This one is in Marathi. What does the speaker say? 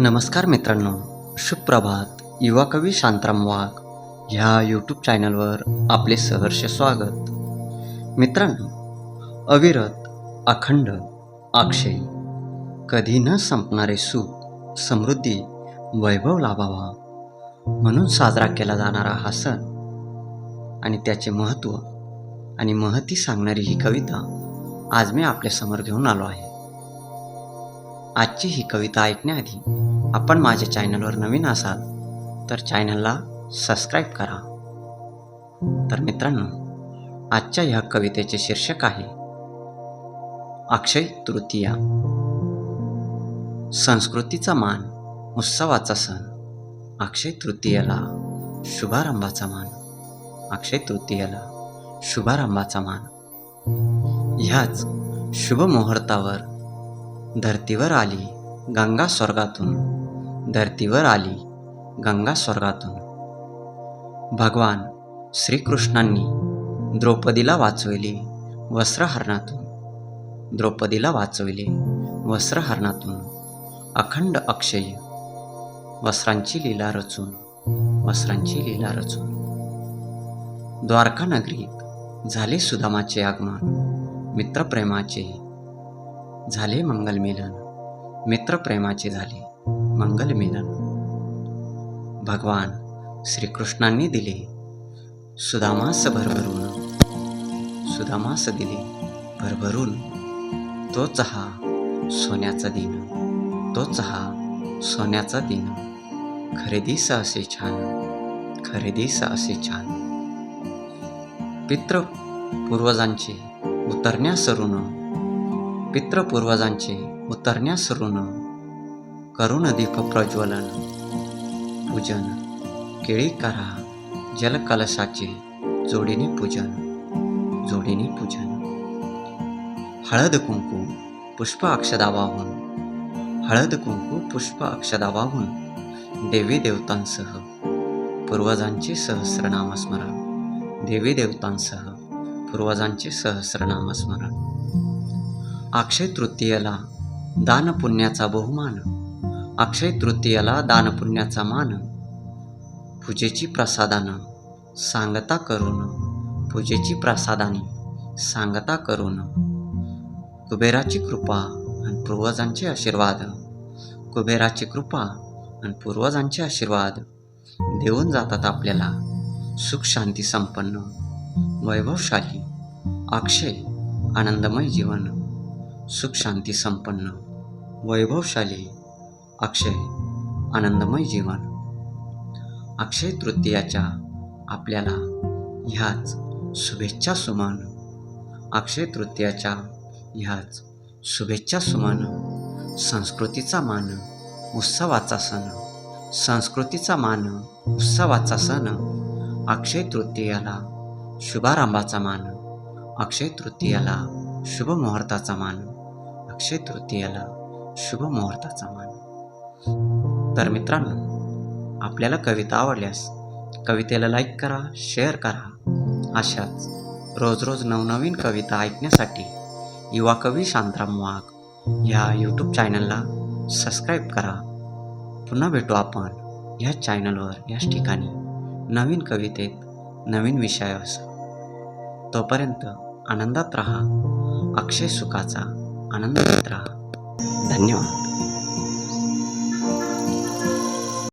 नमस्कार मित्रांनो सुप्रभात. युवा कवी शांताराम वाघ ह्या यूट्यूब चॅनलवर आपले सहर्ष स्वागत. मित्रांनो अविरत अखंड अक्षय कधी न संपणारे सुख समृद्धी वैभव लाभावा म्हणून साजरा केला जाणारा हा सण. आणि त्याचे महत्त्व आणि महती सांगणारी ही कविता आज मी आपल्यासमोर घेऊन आलो आहे. आजची ही कविता ऐकण्याआधी आपण माझ्या चॅनलवर नवीन असाल तर चॅनलला सबस्क्राईब करा. तर मित्रांनो आजच्या ह्या कवितेचे शीर्षक आहे अक्षय तृतीया. संस्कृतीचा मान उत्सवाचा सण. अक्षय तृतीयेला शुभारंभाचा मान. अक्षय तृतीयेला शुभारंभाचा मान. ह्याच शुभ मुहूर्तावर धरतीवर आली गंगा स्वर्गातून धरतीवर आली गंगा स्वर्गातून. भगवान श्रीकृष्णांनी द्रौपदीला वाचविले वस्त्रहरणातून. द्रौपदीला वाचविले वस्त्रहरणातून. अखंड अक्षय. वस्त्रांची लीला रचून वस्त्रांची लीला रचून. द्वारका नगरीत झाले सुदामाचे आगमन मित्रप्रेमाचे झाले मंगलमिलन मित्रप्रेमाचे झाले. मंगलमिलन. भगवान श्रीकृष्णांनी दिले सुदामास भरभरून सुदामास दिले भरभरून तोच हा सोन्याचा दिन. तोच हा सोन्याचा दिन. खरेदीस असे छान. खरेदीस असे छान. पित्र पूर्वजांचे उतरण्यास ऋण. पितृपूर्वजांचे उतरण्यास ऋण. करुण दीप प्रज्वलन। पूजन केळी करा जलकलशाचे जोडीने पूजन जोडीने पूजन। हळद कुंकू पुष्प अक्षदा वाहून हळद कुंकू पुष्प अक्षदा वाहून देवी देवतांसह पूर्वजांचे सहस्रनामस्मरण देवी देवतांसह पूर्वजांचे सहस्रनाम स्मरण। अक्षय तृतीयेला दानपुण्याचा बहुमान। अक्षय तृतीयाला दानपुण्याचा मान. पूजेची प्रसादानं सांगता करून पूजेची प्रसादाने सांगता करून. कुबेराची कृपा आणि पूर्वजांचे आशीर्वाद. कुबेराची कृपा आणि पूर्वजांचे आशीर्वाद. देऊन जातात आपल्याला सुख शांती संपन्न वैभवशाली अक्षय आनंदमय जीवन. सुख शांती संपन्न वैभवशाली अक्षय आनंदमय जीवन. अक्षय तृतीयाच्या आपल्याला ह्याच शुभेच्छा सुमान. अक्षय तृतीयाच्या ह्याच शुभेच्छा सुमान. संस्कृतीचा मान उत्सवाचा सण. संस्कृतीचा मान उत्सवाचा सण. अक्षय तृतीयाला शुभारंभाचा मान. अक्षय तृतीयाला शुभ मुहूर्ताचा मान. अक्षय तृतीयाला शुभ मुहूर्ताचा मान. तर मित्रांनो आपल्याला कविता आवडल्यास कवितेला लाईक करा शेअर करा. अशाच रोज रोज नवनवीन कविता ऐकण्यासाठी युवा कवी शांतराम वाघ ह्या यूट्यूब चॅनलला सबस्क्राईब करा. पुन्हा भेटू आपण ह्या चॅनलवर याच ठिकाणी नवीन कवितेत नवीन विषयासह तोपर्यंत आनंदात राहा अक्षय सुखाचा आनंद घेत राहा. धन्यवाद.